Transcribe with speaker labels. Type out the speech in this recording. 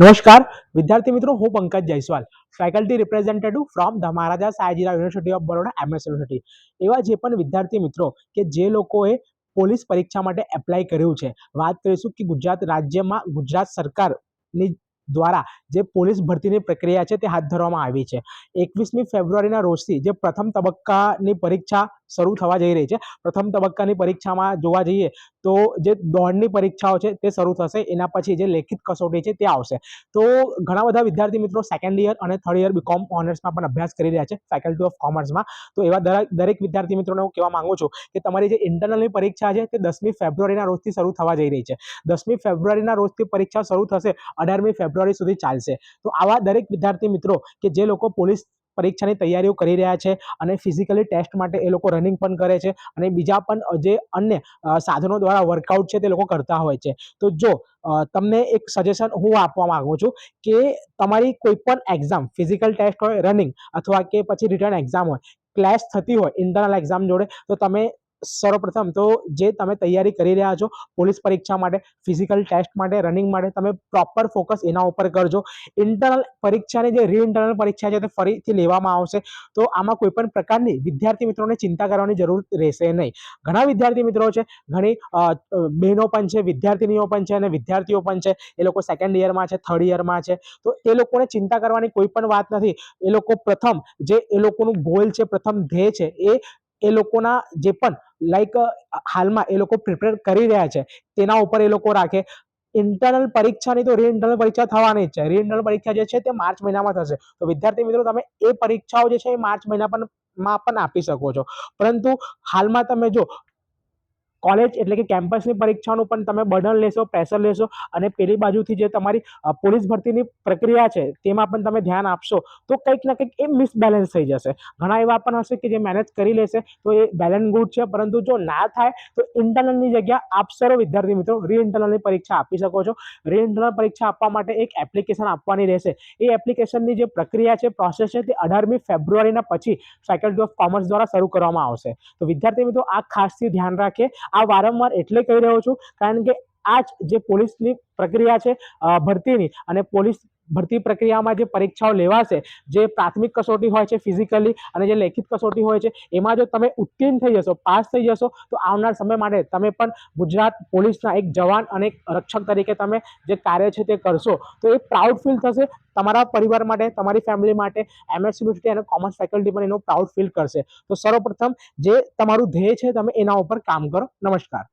Speaker 1: નમસ્કાર. વિદ્યાર્થી મિત્રો, હું Pankaj Jaiswal faculty representative from the Maharaja Sayajirao university of Baroda MS university એવા જે પણ વિદ્યાર્થી મિત્રો કે જે લોકોએ પોલીસ પરીક્ષા માટે એપ્લાય કર્યું છે, વાત કરીશું કે ગુજરાત રાજ્યમાં ગુજરાત સરકારની દ્વારા જે પોલીસ ભરતીની પ્રક્રિયા છે તે હાથ ધરવામાં આવી છે. એકવીસમી ફેબ્રુઆરીના રોજથી જે પ્રથમ તબક્કાની પરીક્ષા શરૂ થવા જઈ રહી છે. પ્રથમ તબક્કાની પરીક્ષામાં જોવા જઈએ તો જે દોડની પરીક્ષાઓ છે તે શરૂ થશે. એના પછી જે લેખિત કસોટી છે તે આવશે. તો ઘણા બધા વિદ્યાર્થી મિત્રો સેકન્ડ યર અને થર્ડ યર બીકોમ ઓનર્સમાં પણ અભ્યાસ કરી રહ્યા છે ફેકલ્ટી ઓફ કોમર્સમાં તો એવા દરેક વિદ્યાર્થી મિત્રોને હું કહેવા માંગુ છું કે તમારી જે ઇન્ટરનલની પરીક્ષા છે તે દસમી ફેબ્રુઆરીના રોજથી શરૂ થવા જઈ રહી છે. દસમી ફેબ્રુઆરીના રોજથી પરીક્ષા શરૂ થશે અઢારમી ફેબ્રુઆરી સુધી ચાલશે. તો આવા દરેક વિદ્યાર્થી મિત્રો કે જે લોકો પોલીસ પરીક્ષાની તૈયારીઓ કરી રહ્યા છે અને ફિઝિકલી ટેસ્ટ માટે એ લોકો રનિંગ પણ કરે છે અને બીજા પણ જે અન્ય સાધનો દ્વારા વર્કઆઉટ છે તે લોકો કરતા હોય છે. તો જો તમને એક સજેશન હું આપવા માંગુ છું કે તમારી કોઈ પણ એક્ઝામ ફિઝિકલ ટેસ્ટ હોય રનિંગ અથવા કે પછી રિટર્ન એક્ઝામ હોય ક્લેશ થતી હોય ઇન્ટરનલ એક્ઝામ જોડે, તો તમે સર્વપ્રથમ તો જે તમે તૈયારી કરી રહ્યા છો, પોલીસ પરીક્ષા માટે ફિઝિકલ ટેસ્ટ માટે રનિંગ માટે, તમે પ્રોપર ફોકસ એના ઉપર કરજો. ઇન્ટરનલ પરીક્ષાની જે રી ઇન્ટરનલ પરીક્ષા છે તે ફરીથી લેવામાં આવશે. તો આમાં કોઈ પણ પ્રકારની વિદ્યાર્થી મિત્રોને ચિંતા કરવાની જરૂર રહેશે નહીં. ઘણા વિદ્યાર્થી મિત્રો છે, ઘણી બહેનો પણ છે, વિદ્યાર્થીનીઓ પણ છે અને વિદ્યાર્થીઓ પણ છે. એ લોકો સેકન્ડ યરમાં છે થર્ડ યરમાં છે. તો એ લોકોને ચિંતા કરવાની કોઈ પણ વાત નથી. એ લોકો પ્રથમ જે એ લોકોનું ગોલ છે, પ્રથમ ધ્યેય છે, એ એ લોકોના જે પણ લાઈક હાલમાં એ લોકો પ્રિપેર કરી રહ્યા છે. તેના ઉપર એ લોકો રાખે. ઇન્ટરનલ પરીક્ષાની તો રી ઇન્ટરનલ પરીક્ષા થવાની જ છે. રી ઇન્ટરનલ પરીક્ષા જે છે તે માર્ચ મહિનામાં થશે. તો વિદ્યાર્થી મિત્રો, તમે એ પરીક્ષાઓ જે છે એ માર્ચ મહિના પણ માં પણ આપી શકો છો. પરંતુ હાલમાં તમે જો કોલેજ એટલે કે કેમ્પસની પરીક્ષાનું પણ તમે બર્ડન લેશો પ્રેશર લેશો અને પેલી બાજુથી જે તમારી પોલીસ ભરતીની પ્રક્રિયા છે તેમાં પણ તમે ધ્યાન આપશો, તો કંઈક ના કંઈક એ મિસબેલેન્સ થઈ જશે. ઘણા એવા પણ હશે કે જે મેનેજ કરી લેશે, તો એ બેલેન્સ ગુડ છે, પરંતુ જો ના થાય, તો ઇન્ટરનલની જગ્યા આપ સર્વ વિદ્યાર્થી મિત્રો રી ઇન્ટરનલની પરીક્ષા આપી શકો છો. રી ઇન્ટરનલ પરીક્ષા આપવા માટે એક એપ્લિકેશન આપવાની રહેશે. એ એપ્લિકેશનની જે પ્રક્રિયા છે પ્રોસેસ છે, તે અઢારમી ફેબ્રુઆરીના પછી ફેકલ્ટી ઓફ કોમર્સ દ્વારા શરૂ કરવામાં આવશે. તો વિદ્યાર્થી મિત્રો, આ ખાસથી ધ્યાન રાખે આ વારંવાર એટલે કહી રહ્યો છું કારણ કે આ જ જે પોલીસની પ્રક્રિયા છે ભરતીની અને પોલીસ ભરતી પ્રક્રિયામાં જે પરીક્ષાઓ લેવાશે, જે પ્રાથમિક કસોટી હોય છે ફિઝિકલી અને જે લેખિત કસોટી હોય છે, એમાં જો તમે ઉત્તીર્ણ થઈ જશો, પાસ થઈ જશો, તો આવનાર સમય માટે તમે પણ ગુજરાત પોલીસના એક જવાન અને એક રક્ષક તરીકે તમે જે કાર્ય છે તે કરશો, તો એ પ્રાઉડ ફીલ થશે. તમારા પરિવાર માટે, તમારી ફેમિલી માટે એમએસ યુનિવર્સિટી અને કોમર્સ ફેકલ્ટી પણ એનો પ્રાઉડ ફીલ કરશે. તો સર્વપ્રથમ જે તમારું ધ્યેય છે, તમે એના ઉપર કામ કરો. નમસ્કાર.